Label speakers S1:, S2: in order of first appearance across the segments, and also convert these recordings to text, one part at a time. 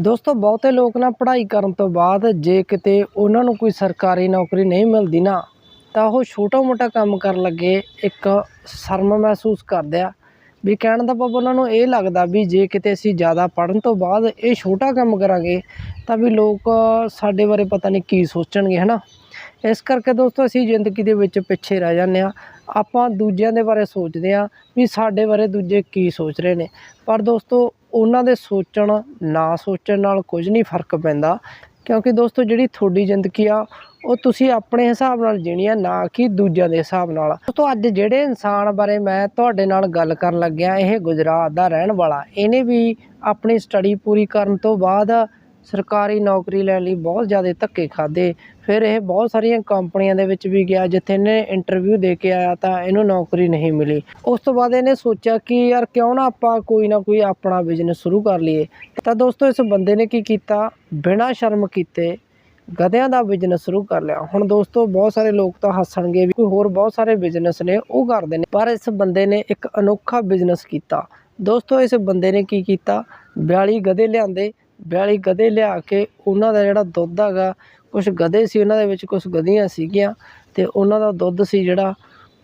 S1: ਦੋਸਤੋ, ਬਹੁਤੇ ਲੋਕ ਨਾ ਪੜ੍ਹਾਈ ਕਰਨ ਤੋਂ ਬਾਅਦ ਜੇ ਕਿਤੇ ਉਹਨਾਂ ਨੂੰ ਕੋਈ ਸਰਕਾਰੀ ਨੌਕਰੀ ਨਹੀਂ ਮਿਲਦੀ ਨਾ, ਤਾਂ ਉਹ ਛੋਟਾ ਮੋਟਾ ਕੰਮ ਕਰਨ ਲੱਗੇ ਇੱਕ ਸ਼ਰਮ ਮਹਿਸੂਸ ਕਰਦੇ ਆ। ਵੀ ਕਹਿਣ ਦਾ ਭਾਵ ਉਹਨਾਂ ਨੂੰ ਇਹ ਲੱਗਦਾ ਵੀ ਜੇ ਕਿਤੇ ਅਸੀਂ ਜ਼ਿਆਦਾ ਪੜ੍ਹਨ ਤੋਂ ਬਾਅਦ ਇਹ ਛੋਟਾ ਕੰਮ ਕਰਾਂਗੇ, ਤਾਂ ਵੀ ਲੋਕ ਸਾਡੇ ਬਾਰੇ ਪਤਾ ਨਹੀਂ ਕੀ ਸੋਚਣਗੇ ਹੈ ਨਾ ਇਸ ਕਰਕੇ ਦੋਸਤੋ ਅਸੀਂ ਜ਼ਿੰਦਗੀ ਦੇ ਵਿੱਚ ਪਿੱਛੇ ਰਹਿ ਜਾਂਦੇ ਆ ਆਪਾਂ ਦੂਜਿਆਂ ਦੇ ਬਾਰੇ ਸੋਚਦੇ ਆ ਵੀ ਸਾਡੇ ਬਾਰੇ ਦੂਜੇ ਕੀ ਸੋਚ ਰਹੇ ਨੇ। ਪਰ ਦੋਸਤੋ ਉਹਨਾਂ ਦੇ ਸੋਚਣ, ਨਾ ਸੋਚਣ ਨਾਲ ਕੁਝ ਨਹੀਂ ਫ਼ਰਕ ਪੈਂਦਾ। ਕਿਉਂਕਿ ਦੋਸਤੋ ਜਿਹੜੀ ਤੁਹਾਡੀ ਜ਼ਿੰਦਗੀ ਆ, ਉਹ ਤੁਸੀਂ ਆਪਣੇ ਹਿਸਾਬ ਨਾਲ ਜੀਣੀ ਆ, ਨਾ ਕਿ ਦੂਜਿਆਂ ਦੇ ਹਿਸਾਬ ਨਾਲ। ਦੋਸਤੋ ਅੱਜ ਜਿਹੜੇ ਇਨਸਾਨ ਬਾਰੇ ਮੈਂ ਤੁਹਾਡੇ ਨਾਲ ਗੱਲ ਕਰਨ ਲੱਗਿਆ, ਇਹ ਗੁਜਰਾਤ ਦਾ ਰਹਿਣ ਵਾਲਾ। ਇਹਨੇ ਵੀ ਆਪਣੀ ਸਟੱਡੀ ਪੂਰੀ ਕਰਨ ਤੋਂ ਬਾਅਦ ਸਰਕਾਰੀ ਨੌਕਰੀ ਲੈਣ ਲਈ ਬਹੁਤ ਜ਼ਿਆਦਾ ਧੱਕੇ ਖਾਧੇ। ਫਿਰ ਇਹ ਬਹੁਤ ਸਾਰੀਆਂ ਕੰਪਨੀਆਂ ਦੇ ਵਿੱਚ ਵੀ ਗਿਆ, ਜਿੱਥੇ ਇਹਨੇ ਇੰਟਰਵਿਊ ਦੇ ਕੇ ਆਇਆ ਤਾਂ ਇਹਨੂੰ ਨੌਕਰੀ ਨਹੀਂ ਮਿਲੀ। ਉਸ ਤੋਂ ਬਾਅਦ ਇਹਨੇ ਸੋਚਿਆ ਕਿ ਯਾਰ ਕਿਉਂ ਨਾ ਆਪਾਂ ਕੋਈ ਨਾ ਕੋਈ ਆਪਣਾ ਬਿਜ਼ਨਸ ਸ਼ੁਰੂ ਕਰ ਲਈਏ। ਤਾਂ ਦੋਸਤੋ, ਇਸ ਬੰਦੇ ਨੇ ਕੀ ਕੀਤਾ? ਬਿਨਾਂ ਸ਼ਰਮ ਕੀਤੇ ਗਧਿਆਂ ਦਾ ਬਿਜ਼ਨਸ ਸ਼ੁਰੂ ਕਰ ਲਿਆ। ਹੁਣ ਦੋਸਤੋ, ਬਹੁਤ ਸਾਰੇ ਲੋਕ ਤਾਂ ਹੱਸਣਗੇ ਵੀ ਕੋਈ ਹੋਰ ਬਹੁਤ ਸਾਰੇ ਬਿਜ਼ਨਸ ਨੇ, ਉਹ ਕਰਦੇ ਨੇ। ਪਰ ਇਸ ਬੰਦੇ ਨੇ ਇੱਕ ਅਨੋਖਾ ਬਿਜ਼ਨਸ ਕੀਤਾ। ਦੋਸਤੋ, ਇਸ ਬੰਦੇ ਨੇ ਕੀ ਕੀਤਾ? 42 ਗਧੇ ਲਿਆਂਦੇ 42 ਗਧੇ ਲਿਆ ਕੇ ਉਹਨਾਂ ਦਾ ਜਿਹੜਾ ਦੁੱਧ ਹੈਗਾ ਕੁਝ ਗਧੇ ਸੀ ਉਹਨਾਂ ਦੇ ਵਿੱਚ ਕੁਝ ਗਧੀਆਂ ਸੀਗੀਆਂ ਤੇ ਉਹਨਾਂ ਦਾ ਦੁੱਧ ਸੀ ਜਿਹੜਾ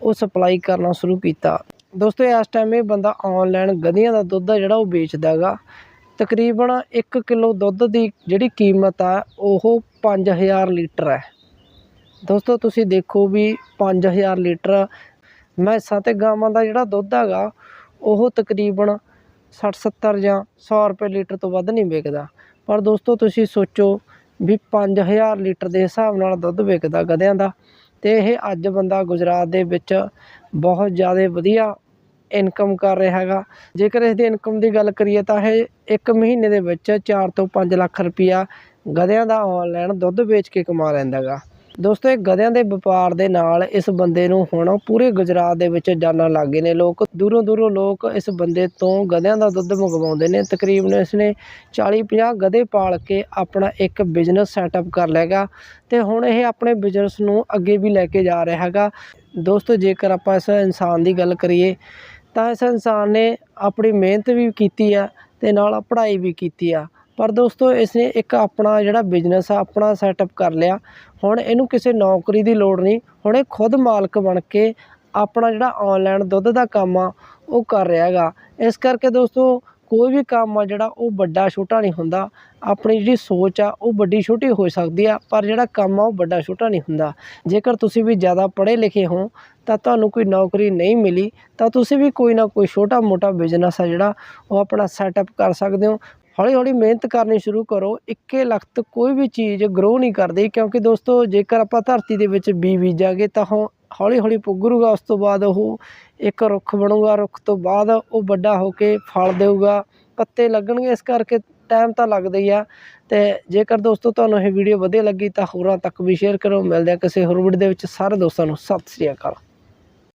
S1: ਉਹ ਸਪਲਾਈ ਕਰਨਾ ਸ਼ੁਰੂ ਕੀਤਾ। ਦੋਸਤੋ, ਇਸ ਟਾਈਮ ਇਹ ਬੰਦਾ ਆਨਲਾਈਨ ਗਧੀਆਂ ਦਾ ਦੁੱਧ ਆ ਜਿਹੜਾ ਉਹ ਵੇਚਦਾ ਹੈਗਾ। ਤਕਰੀਬਨ 1 ਕਿਲੋ ਦੁੱਧ ਦੀ ਜਿਹੜੀ ਕੀਮਤ ਆ, ਉਹ 5000 ਲੀਟਰ ਹੈ। ਦੋਸਤੋ, ਤੁਸੀਂ ਦੇਖੋ ਵੀ 5000 ਲੀਟਰ ਮੈਸਾਂ ਤੇ ਗਾਵਾਂ ਦਾ ਜਿਹੜਾ ਦੁੱਧ ਹੈਗਾ, ਉਹ ਤਕਰੀਬਨ 60 70 ਜਾਂ 100 ਰੁਪਏ ਲੀਟਰ ਤੋਂ ਵੱਧ ਨਹੀਂ ਵਿਕਦਾ। ਪਰ ਦੋਸਤੋ, ਤੁਸੀਂ ਸੋਚੋ ਵੀ 5000 ਲੀਟਰ ਦੇ ਹਿਸਾਬ ਨਾਲ ਦੁੱਧ ਵਿਕਦਾ ਗਧਿਆਂ ਦਾ, ਤੇ ਇਹ ਅੱਜ ਬੰਦਾ ਗੁਜਰਾਤ ਦੇ ਵਿੱਚ ਬਹੁਤ ਜ਼ਿਆਦਾ ਵਧੀਆ ਇਨਕਮ ਕਰ ਰਿਹਾ ਹੈਗਾ। ਜੇਕਰ ਇਸ ਦੀ ਇਨਕਮ ਦੀ ਗੱਲ ਕਰੀਏ ਤਾਂ ਇਹ ਇੱਕ ਮਹੀਨੇ ਦੇ ਵਿੱਚ 4 ਤੋਂ 5 ਲੱਖ ਰੁਪਈਆ ਗਧਿਆਂ ਦਾ ਆਨਲਾਈਨ ਦੁੱਧ ਵੇਚ ਕੇ ਕਮਾ ਲੈਂਦਾ ਗਾ ਦੋਸਤੋ, ਇਹ ਗਧਿਆਂ ਦੇ ਵਪਾਰ ਦੇ ਨਾਲ ਇਸ ਬੰਦੇ ਨੂੰ ਹੁਣ ਪੂਰੇ ਗੁਜਰਾਤ ਦੇ ਵਿੱਚ ਜਾਣਨ ਲੱਗ ਗਏ ਨੇ ਲੋਕ। ਦੂਰੋਂ ਦੂਰੋਂ ਲੋਕ ਇਸ ਬੰਦੇ ਤੋਂ ਗਧਿਆਂ ਦਾ ਦੁੱਧ ਮੰਗਵਾਉਂਦੇ ਨੇ। ਤਕਰੀਬਨ ਇਸਨੇ 40 50 ਗਧੇ ਪਾਲ ਕੇ ਆਪਣਾ ਇੱਕ ਬਿਜ਼ਨਸ ਸੈਟਅਪ ਕਰ ਲਏਗਾ ਤੇ ਹੁਣ ਇਹ ਆਪਣੇ ਬਿਜ਼ਨਸ ਨੂੰ ਅੱਗੇ ਵੀ ਲੈ ਕੇ ਜਾ ਰਿਹਾ ਹੈਗਾ। ਦੋਸਤੋ, ਜੇਕਰ ਆਪਾਂ ਇਸ ਇਨਸਾਨ ਦੀ ਗੱਲ ਕਰੀਏ, ਤਾਂ ਇਸ ਇਨਸਾਨ ਨੇ ਆਪਣੀ ਮਿਹਨਤ ਵੀ ਕੀਤੀ ਆ ਤੇ ਨਾਲ ਪੜ੍ਹਾਈ ਵੀ ਕੀਤੀ ਆ। ਪਰ ਦੋਸਤੋ, ਇਸਨੇ ਇੱਕ ਆਪਣਾ ਜਿਹੜਾ ਬਿਜ਼ਨਸ ਆ, ਆਪਣਾ ਸੈਟਅਪ ਕਰ ਲਿਆ। ਹੁਣ ਇਹਨੂੰ ਕਿਸੇ ਨੌਕਰੀ ਦੀ ਲੋੜ ਨਹੀਂ। ਹੁਣ ਇਹ ਖੁਦ ਮਾਲਕ ਬਣ ਕੇ ਆਪਣਾ ਜਿਹੜਾ ਆਨਲਾਈਨ ਦੁੱਧ ਦਾ ਕੰਮ ਆ, ਉਹ ਕਰ ਰਿਹਾ ਹੈਗਾ। ਇਸ ਕਰਕੇ ਦੋਸਤੋ, ਕੋਈ ਵੀ ਕੰਮ ਆ ਜਿਹੜਾ ਉਹ ਵੱਡਾ ਛੋਟਾ ਨਹੀਂ ਹੁੰਦਾ। ਆਪਣੀ ਜਿਹੜੀ ਸੋਚ ਆ, ਉਹ ਵੱਡੀ ਛੋਟੀ ਹੋ ਸਕਦੀ ਆ, ਪਰ ਜਿਹੜਾ ਕੰਮ ਆ, ਉਹ ਵੱਡਾ ਛੋਟਾ ਨਹੀਂ ਹੁੰਦਾ। ਜੇਕਰ ਤੁਸੀਂ ਵੀ ਜ਼ਿਆਦਾ ਪੜ੍ਹੇ ਲਿਖੇ ਹੋ, ਤਾਂ ਤੁਹਾਨੂੰ ਕੋਈ ਨੌਕਰੀ ਨਹੀਂ ਮਿਲੀ, ਤਾਂ ਤੁਸੀਂ ਵੀ ਕੋਈ ਨਾ ਕੋਈ ਛੋਟਾ ਮੋਟਾ ਬਿਜ਼ਨਸ ਆ ਜਿਹੜਾ, ਉਹ ਆਪਣਾ ਸੈਟਅਪ ਕਰ ਸਕਦੇ ਹੋ। ਹੌਲੀ ਹੌਲੀ ਮਿਹਨਤ ਕਰਨੀ ਸ਼ੁਰੂ ਕਰੋ, ਇੱਕੇ ਲਖਤ ਕੋਈ ਵੀ ਚੀਜ਼ ਗਰੋ ਨਹੀਂ ਕਰਦੀ, ਕਿਉਂਕਿ ਦੋਸਤੋ ਜੇਕਰ ਆਪਾਂ ਧਰਤੀ ਦੇ ਵਿੱਚ ਬੀ ਬੀਜਾਂਗੇ ਤਾਂ ਉਹ ਹੌਲੀ ਹੌਲੀ ਪੁੱਗਰੂਗਾ, ਉਸ ਤੋਂ ਬਾਅਦ ਉਹ ਇੱਕ ਰੁੱਖ ਬਣੂਗਾ, ਰੁੱਖ ਤੋਂ ਬਾਅਦ ਉਹ ਵੱਡਾ ਹੋ ਕੇ ਫਲ ਦੇਊਗਾ, ਪੱਤੇ ਲੱਗਣਗੇ, ਇਸ ਕਰਕੇ ਟਾਈਮ ਤਾਂ ਲੱਗਦਾ ਹੀ ਆ। ਤੇ ਜੇਕਰ ਦੋਸਤੋ ਤੁਹਾਨੂੰ ਇਹ ਵੀਡੀਓ ਵਧੀਆ ਲੱਗੀ ਤਾਂ ਹੋਰਾਂ ਤੱਕ ਵੀ ਸ਼ੇਅਰ ਕਰੋ, ਮਿਲਦੇ ਆ ਕਿਸੇ ਹੋਰ ਵੀਡੀਓ ਦੇ ਵਿੱਚ, ਸਾਰੇ ਦੋਸਤਾਂ ਨੂੰ, ਸਤਿ ਸ੍ਰੀ ਅਕਾਲ।